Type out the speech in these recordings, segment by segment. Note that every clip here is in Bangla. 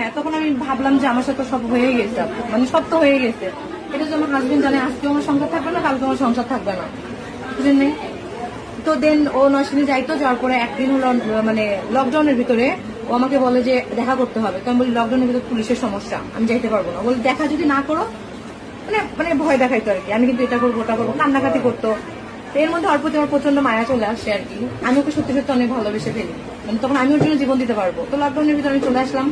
হ্যাঁ তখন আমি ভাবলাম যে আমার সাথে সব হয়ে গেছে। মানে সব তো হয়ে গেছে। এটা যে আমার হাজবেন্ড জানে, আজকে আমার সংসার থাকবে না, কালকে আমার সংসার থাকবে না। বুঝলেন? তো দেন ও নরসিংদী যাইতো, যাওয়ার পরে একদিন হলো মানে লকডাউনের ভিতরে ও আমাকে বলে যে দেখা করতে হবে। আমি বলি লকডাউনের ভিতরে পুলিশের সমস্যা, আমি যাইতে পারব না। বলি, দেখা যদি না করো মানে মানে ভয় দেখাইতো আর কি। আমি কিন্তু এটা করব, ওটা করব, কান্নাকাটি করতো। এর মধ্যে অল্প আমার প্রচণ্ড মায়া চলে আসছে আর কি। আমি ওকে সত্যি সত্যি অনেক ভালোবেসে ফেলি। মানে তখন আমি ওর জন্য জীবন দিতে পারব। তো লকডাউনের ভিতরে আমি চলে আসলাম।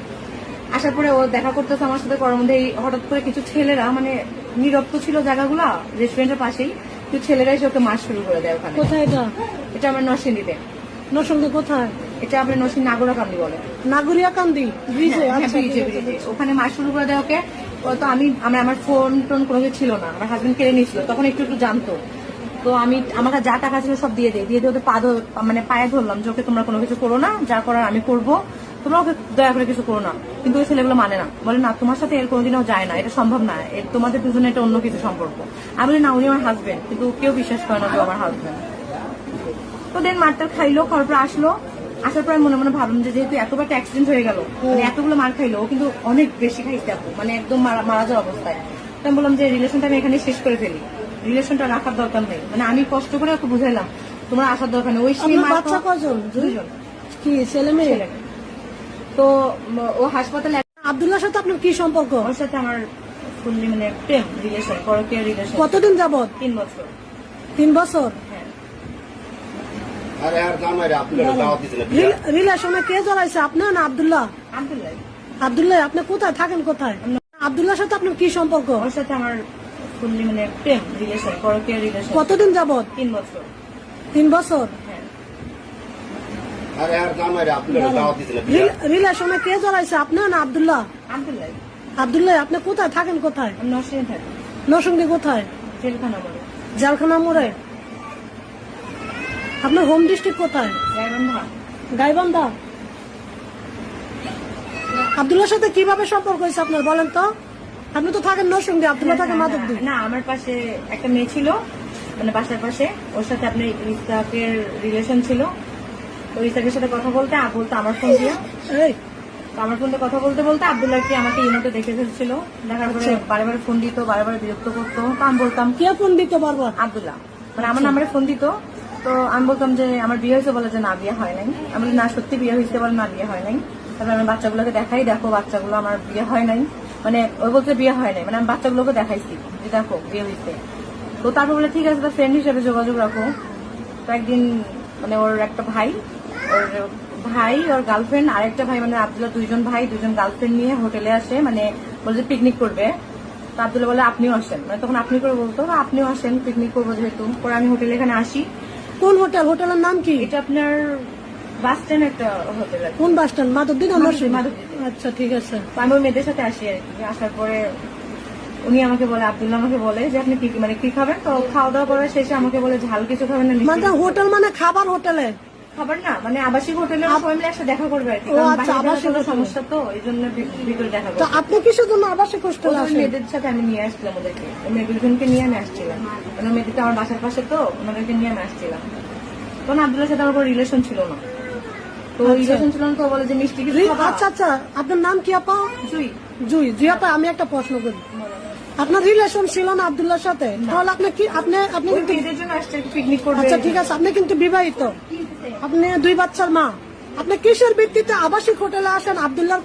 আসার পরে ও দেখা করতেছে আমার সাথে করার মধ্যে। হঠাৎ করে কিছু ছেলেরা মানে নিরপ্ত ছিল জায়গাগুলা রেস্টুরেন্টের পাশেই কিছু ছেলেরা এসে ওকে মাস শুরু করে দেয় ওখানে। কোথায় এটা? এটা আমার নরসিংদীতে। নরসিংদী কোথায়? এটা আপনার নরসিংদী নাগরা কান্দি বলে। নাগুরিয়া কান্দি? ব্রিজে হ্যাঁ, আচ্ছা। ওখানে মাছ শুরু করে দেয় ওকে। তো আমি আমার আমার ফোন টোন কোনো কিছু ছিল না। আমার হাজবেন্ড কেড়ে নিয়েছিল। তখন একটু একটু জানতো। তো আমি আমার যা টাকা ছিল সব দিয়ে দিই দিয়ে দিয়ে ওদের পা মানে পায়ে ধরলাম যে ওকে তোমরা কোনো কিছু করো না। যা করার আমি করব। তোমরা ওকে দয়া করে কিছু করো না। কিন্তু ওই ছেলেগুলো মানে না। বলে না তোমার সাথে এর কোনোদিনও যায় না। এটা সম্ভব না। তোমাদের দুজনে এটা অন্য কিছু সম্পর্ক। আমি বলি না উনি আমার হাজবেন্ড কিন্তু কেউ বিশ্বাস করে না যে আমার হাজবেন্ড তো দেন মারটা খাইলো খাওয়ার পর আসলো। আসার পর মনে মনে ভাবলাম যে যেহেতু এতবার অ্যাক্সিডেন্ট হয়ে গেল মানে এতগুলো মার খাইলো ও কিন্তু অনেক বেশি খাইছে আপু। মানে একদম মারা মারা যাওয়া অবস্থায়। তো আমি বললাম যে রিলেশনটা আমি এখানে শেষ করে ফেলি। রিলেশনটা রাখার দরকার নেই। মানে আমি কষ্ট করে ওকে বুঝাইলাম তোমার আসার দরকার নেই। ওই সেই বাচ্চা কজন? দুজন কি ছেলে মেয়ে। তো ও হাসপাতালে আব্দুল্লাহর সাথে আপনার কি সম্পর্ক? ওর সাথে আমার ফুললি মানে প্রেম রিলেশন পরকীয় রিলেশন কতদিন যাবত তিন বছর। তিন বছর? হ্যাঁ। রিলেশনে কে জড়াইছে? আপনার না আব্দুল্লাহ? আব্দুল্লাহ। আপনি কোথায়? থাকেন কোথায়? আব্দুল্লাহর সাথে আপনার কি সম্পর্ক? ওর সাথে আমার ফুললি মানে প্রেম রিলেশন পরকীয় রিলেশন কতদিন যাবত তিন বছর। তিন বছর হ্যাঁ আরে আর জামাই রে আপনারা দাওয়াত দিছেন না রিল- রিলেশনে কে জড়াইছে আপনার না আব্দুল্লাহ? আলহামদুলিল্লাহ আপনি কোথায়? থাকেন কোথায়? আমি নরসিংহে থাকি। নরসিংদী কোথায়? জালখানা মোড়ে। আপনার হোম ডিস্ট্রিক্ট কোথায়? গাইবান্ধা। আব্দুল্লাহর সাথে কীভাবে সম্পর্ক হয়েছে আপনার বলেন তো? আপনি তো থাকেন নরসিংদী আব্দুল্লাহ থাকে মাধবদী। না আমার পাশে একটা মেয়ে ছিল মানে বাসার পাশে। ওর সাথে আপনার ইস্তাকের রিলেশন ছিল। তো ইস্তাকের সাথে কথা বলতে বলতো আমার ফোন দিয়ে। তো আমার ফোন দিয়ে কথা বলতে বলতে আব্দুল্লাহ কি আমাকে ইমোতে দেখে ফেলছিল। দেখার পরে বারে বারে ফোন দিত বারে বারে বিরক্ত করতো। তো আমি বলতাম কে ফোন দিতে পারব আব্দুল্লাহ। মানে আমার নাম্বারে ফোন দিত। তো আমি বলতাম যে আমার বিয়ে হয়েছে বলে যে না বিয়ে হয় নাই। আমি না সত্যি বিয়ে হয়েছে বলে না বিয়ে হয় নাই। তারপর আমি বাচ্চাগুলোকে দেখাই দেখো বাচ্চাগুলো আমার বিয়ে হয় নাই। মানে ওই বলতে বিয়ে হয় নাই। মানে আমি বাচ্চাগুলোকে দেখাইছি যে দেখো বিয়ে হয়েছে। তো তারপর বলে ঠিক আছে ফ্রেন্ড হিসেবে যোগাযোগ রাখো। তো একদিন মানে ওর একটা ভাই ওর ভাই ওর গার্লফ্রেন্ড আর একটা ভাই মানে আব্দুল্লাহ দুইজন ভাই দুজন গার্লফ্রেন্ড নিয়ে হোটেলে আসে মানে বলছে পিকনিক করবে। তো আব্দুল্লাহ বলে আপনিও আসেন। মানে তখন আপনি করে বলতো "না, আপনিও আসেন পিকনিক করব যেহেতু। পরে আমি হোটেলে এখানে আসি। কোন হোটেল? হোটেলের নাম কি? এটা আপনার বাস স্ট্যান্ড একটা হোটেল কোন বাস স্ট্যান্ড আচ্ছা ঠিক আছে। আমি ওই মেয়েদের সাথে আসি আর কি। আসার পরে উনি আমাকে বলে আব্দুল্লাহ আমাকে বলে যে আপনি কি মানে কি খাবেন? তো খাওয়া দাওয়া করার শেষে আমাকে বলে ঝাল কিছু খাবেন না মানে হোটেল মানে খাবার হোটেলে? খাবার না? মানে আবাসিক হোটেলে সবাই মিলে একসাথে দেখা করবে আর কি। আচ্ছা, আবাসিক সমস্যা তো এই জন্য ভিতরে দেখা তো আপনি কিসের জন্য আবাসিক হোস্টেল আসেন? মেয়েদের সাথে আমি নিয়ে আসছিলাম ওদেরকে। মেয়েগুলোকে নিয়ে আমি আসছিলাম। মানে মেয়েদেরটা আমার বাসার পাশে তো ওনাদেরকে নিয়ে আমি আসছিলাম। তখন আব্দুল্লার সাথে আমার কোনো রিলেশন ছিল না। তো রিলেশন ছিল না তো বলে যে মিষ্টি কিছু আচ্ছা আচ্ছা আপনার নাম কি আপা? জুই। জুই জুই আপা আমি একটা প্রশ্ন করি। আপনার রিলেশন ছিল না আব্দুল্লাহর সাথে? তাহলে আপনি কি আপনি আপনি কিন্তু মেয়েদের পিকনিক আচ্ছা ঠিক আছে আপনি কিন্তু বিবাহিত। আপনি দুই বাচ্চার মা। আপনি কিসের ভিত্তিতে আবাসিক হোটেলে আসেন? আবদুল্লার